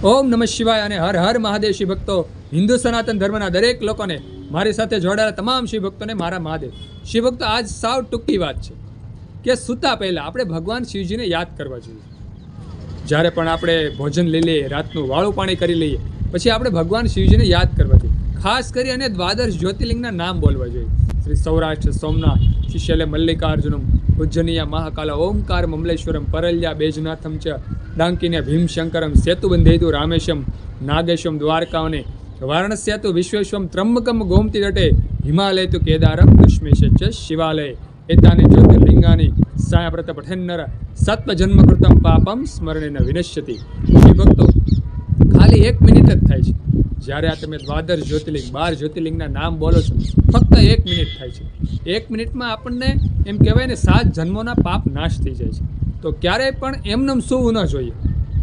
ઓમ નમઃ શિવાય અને હર હર મહાદેવ શિવ ભક્તો, હિન્દુ સનાતન ધર્મના દરેક લોકોને મારી સાથે જોડાયેલા તમામ શિવ ભક્તોને મારા મહાદેવ. શિવ ભક્તો આજ સાવ ટૂંકી વાત છે કે સૂતા પહેલાં આપણે ભગવાન શિવજીને યાદ કરવા જોઈએ. જ્યારે પણ આપણે ભોજન લઈ લઈએ, રાતનું વાળું પાણી કરી લઈએ, પછી આપણે ભગવાન શિવજીને યાદ કરવા જોઈએ. ખાસ કરી અને દ્વાદશ જ્યોતિર્લિંગના નામ બોલવા જોઈએ. શ્રી સૌરાષ્ટ્ર, સોમનાથ શિષ્યલે મલ્લિકાર્જુનમ ઉજ્જનીયા મહાકાલ, ઓમકાર મમલેશ્વરમ પરલ્યા, બેજનાથમ ચ ડાંકીને ભીમશંકરમ સેતુબંધેતુ રામેશમ નાગેશમ દ્વારકાવને વારાણસ્યાતુ વિશ્વેશ્વમ ત્રંબકમ ગોમતી તટે હિમાલય તુ કેદારમ દુષ્મેશ શિવાલય. એતાની જ્યોતિર્લિંગાની સાયાવ્રત પઠેન્નર સત્વજન્મકૃતમ પાપમ સ્મરણેન વિનશ્યતિ. શ્રી ભક્તો, ખાલી એક મિનિટ જ થાય છે. જ્યારે આ તમે દ્વાદર જ્યોતિર્લિંગ, બાર જ્યોતિર્લિંગના નામ બોલો છો, ફક્ત એક મિનિટ થાય છે. એક મિનિટમાં આપણને એમ કહેવાય ને, સાત જન્મોના પાપ નાશ થઈ જાય છે. તો ક્યારેય પણ એમનેમ સૂવું ન જોઈએ.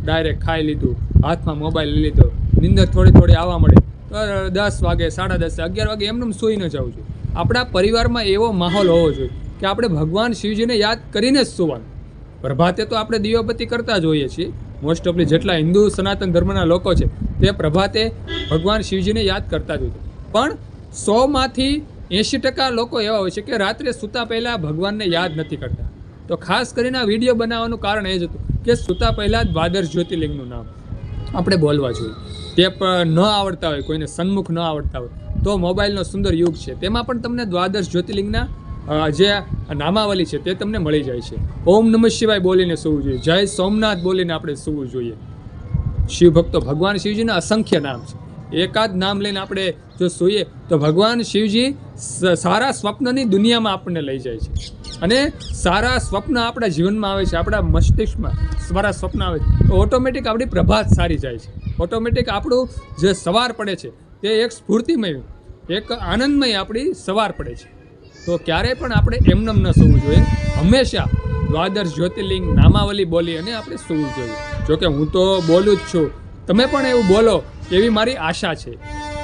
ડાયરેક્ટ ખાઈ લીધું, હાથમાં મોબાઈલ લઈ લીધો, નિંદર થોડી થોડી આવવા મળે. તો દસ વાગે, સાડા દસ, અગિયાર વાગે એમનેમ સૂઈ ન જવું જોઈએ. આપણા પરિવારમાં એવો માહોલ હોવો જોઈએ કે આપણે ભગવાન શિવજીને યાદ કરીને જ સૂવાનું. પ્રભાતે તો આપણે દિવાબત્તી કરતા જ હોઈએ છીએ મોસ્ટ ઓફલી જેટલા હિન્દુ સનાતન ધર્મના લોકો છે, તે પ્રભાતે ભગવાન શિવજીને યાદ કરતા જ હોય છે પણ સોમાંથી એંશી ટકા લોકો એવા હોય છે કે રાત્રે સૂતા પહેલાં ભગવાનને યાદ નથી કરતા. તો ખાસ કરીને આ વીડિયો બનાવવાનું કારણ એ જ હતું કે સૂતા પહેલાં દ્વાદશ જ્યોતિર્લિંગનું નામ આપણે બોલવા જોઈએ. તે પણ ન આવડતા હોય, કોઈને સન્મુખ ન આવડતા હોય, તો મોબાઈલનો સુંદર યુગ છે. તેમાં પણ તમને દ્વાદશ જ્યોતિર્લિંગના જે નામાવલી છે તે તમને મળી જાય છે. ઓમ નમઃ શિવાય બોલીને સૂવું જોઈએ. જય સોમનાથ બોલીને આપણે સૂવું જોઈએ. શિવ ભક્તો ભગવાન શિવજીના અસંખ્ય નામ છે. એકાદ નામ લઈને આપણે જો સૂઈએ, તો ભગવાન શિવજી સારા સ્વપ્નની દુનિયામાં આપણને લઈ જાય છે. અને સારા સ્વપ્ન આપણા જીવનમાં આવે છે, આપણા મસ્તિષ્કમાં સારા સ્વપ્ન આવે છે. તો ઓટોમેટિક આપણી પ્રભાત સારી જાય છે. ઓટોમેટિક આપણું જે સવાર પડે છે, તે એક સ્ફૂર્તિમય, એક આનંદમય આપણી સવાર પડે છે. તો ક્યારેય પણ આપણે એમનેમ ન સૂવું જોઈએ. હંમેશા દ્વાદશ જ્યોતિર્લિંગ, નામાવલી બોલી અને આપણે સૂવું જોઈએ. જોકે હું તો બોલું જ છું. તમે પણ એવું બોલો, એવી મારી આશા છે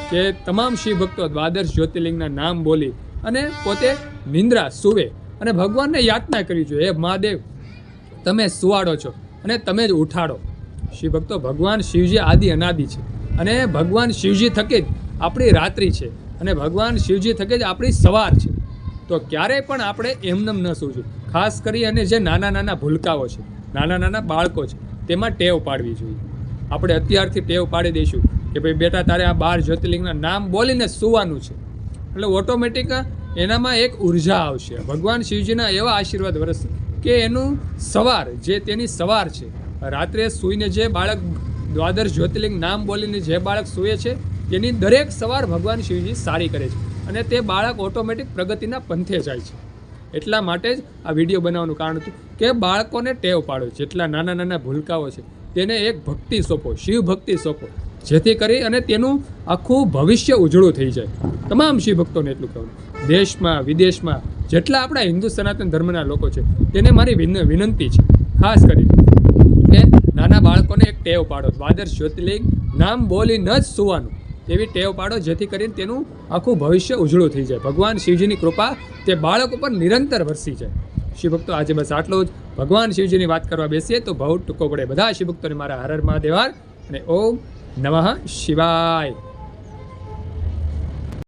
કે તમામ શિવ ભક્તો દ્વાદશ જ્યોતિર્લિંગના નામ બોલી અને પોતે નિંદ્રા સૂવે. અને ભગવાનને યાતના કરવી જોઈએ. હે મહાદેવ, તમે સુવાડો છો અને તમે જ ઉઠાડો. શિવ ભક્તો ભગવાન શિવજી આદિ અનાદિ છે અને ભગવાન શિવજી થકી જ આપણી રાત્રિ છે અને ભગવાન શિવજી થકી જ આપણી સવાર છે. તો ક્યારેય પણ આપણે એમનેમ ન સૂવું ખાસ કરી અને જે નાના નાના ભૂલકાઓ છે, નાના નાના બાળકો છે, તેમાં ટેવ પાડવી જોઈએ. આપણે અત્યારથી ટેવ પાડી દઈશું કે ભાઈ બેટા, તારે આ બાર જ્યોતિર્લિંગના નામ બોલીને સૂવાનું છે. એટલે ઓટોમેટિક એનામાં એક ઊર્જા આવશે. ભગવાન શિવજીના એવા આશીર્વાદ વરસશે કે એનું સવાર, જે તેની સવાર છે. રાત્રે સૂઈને જે બાળક દ્વાદર જ્યોતિર્લિંગ નામ બોલીને જે બાળક સૂએ છે, તેની દરેક સવાર ભગવાન શિવજી સારી કરે છે અને તે બાળક ઓટોમેટિક પ્રગતિના પંથે જાય છે. એટલા માટે જ આ વીડિયો બનાવવાનું કારણ હતું કે બાળકોને ટેવ પાડો. જેટલા નાના નાના ભૂલકાઓ છે, તેને એક ભક્તિ સોંપો, શિવ ભક્તિ સોંપો. જેથી કરી અને તેનું આખું ભવિષ્ય ઉજળું થઈ જાય. તમામ શિવ ભક્તોને એટલું કહેવું દેશમાં, વિદેશમાં, જેટલા આપણા હિન્દુ સનાતન ધર્મના લોકો છે, તેને મારી વિન- વિનંતી છે, ખાસ કરીને. કે નાના બાળકોને એક ટેવ પાડો દ્વાદર જ્યોતિર્લિંગ નામ બોલી ન જ સુવાનું. એવી ટેવ પાડો, જેથી કરીને તેનું આખું ભવિષ્ય ઉજળું થઈ જાય. ભગવાન શિવજીની કૃપા તે બાળક ઉપર નિરંતર વરસી જાય. શિવભક્તો આજે બસ આટલું જ. ભગવાન શિવજીની વાત કરવા બેસીએ તો બહુ ટૂંકો પડે. બધા શિવભક્તોને મારા હરર હર મહાદેવાર અને ઓમ નમઃ શિવાય.